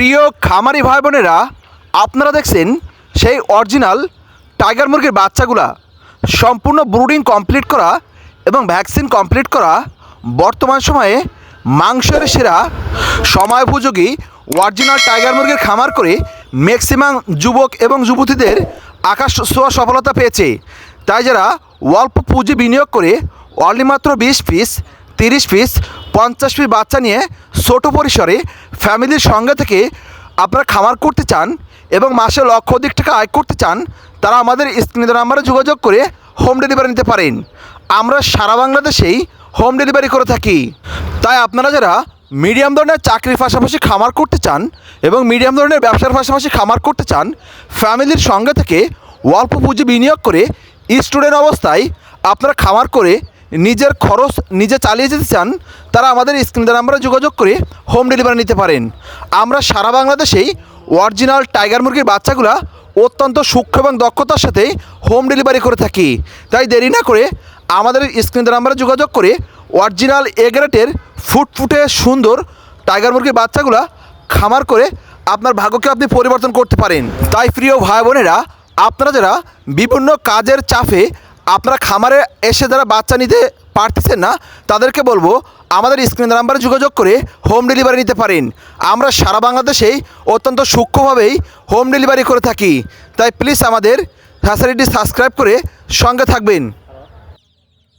প্রিয় খামারি ভাই বোনেরা আপনারা দেখছেন সেই অরিজিনাল টাইগার মুরগির বাচ্চাগুলা। সম্পূর্ণ ব্রুডিং কমপ্লিট করা এবং ভ্যাকসিন কমপ্লিট করা বর্তমান সময়ে মাংসের সেরা সময়োপযোগী অরিজিনাল টাইগার মুরগির খামার করে ম্যাক্সিমাম যুবক এবং যুবতীদের আকাশ ছোঁয়া সফলতা পেয়েছে। তাই যারা অল্প পুঁজি বিনিয়োগ করে অনলি মাত্র বিশ পিস তিরিশ পিস পঞ্চাশ পিস বাচ্চা নিয়ে ছোট পরিসরে ফ্যামিলির সঙ্গে থেকে আপনারা খামার করতে চান এবং মাসে লক্ষ অধিক টাকা আয় করতে চান, তারা আমাদের স্ক্রিনের নাম্বারে যোগাযোগ করে হোম ডেলিভারি নিতে পারেন। আমরা সারা বাংলাদেশেই হোম ডেলিভারি করে থাকি। তাই আপনারা যারা মিডিয়াম ধরনের চাকরির পাশাপাশি খামার করতে চান এবং মিডিয়াম ধরনের ব্যবসার পাশাপাশি খামার করতে চান ফ্যামিলির সঙ্গে থেকে অল্প পুঁজি বিনিয়োগ করে স্টুডেন্ট অবস্থায় আপনারা খামার করে নিজের খরচ নিজে চালিয়ে যেতে চান, তারা আমাদের স্ক্রিনের নাম্বারে যোগাযোগ করে হোম ডেলিভারি নিতে পারেন। আমরা সারা বাংলাদেশেই অরিজিনাল টাইগার মুরগির বাচ্চাগুলা অত্যন্ত সূক্ষ্ম এবং দক্ষতার সাথে হোম ডেলিভারি করে থাকি। তাই দেরি না করে আমাদের স্ক্রিনের নাম্বারে যোগাযোগ করে অরিজিনাল এগ্রেটের ফুটফুটে সুন্দর টাইগার মুরগির বাচ্চাগুলা খামার করে আপনার ভাগ্যকে আপনি পরিবর্তন করতে পারেন। তাই প্রিয় ভাই বোনেরা, আপনারা যারা বিভিন্ন কাজের চাপে আপনারা খামারে এসে যারা বাচ্চা নিতে পারতেছেন না, তাদেরকে বলব আমাদের স্ক্রিন নাম্বারে যোগাযোগ করে হোম ডেলিভারি নিতে পারেন। আমরা সারা বাংলাদেশেই অত্যন্ত সূক্ষ্মভাবেই হোম ডেলিভারি করে থাকি। তাই প্লিজ আমাদের ফ্যাসিলিটি সাবস্ক্রাইব করে সঙ্গে থাকবেন।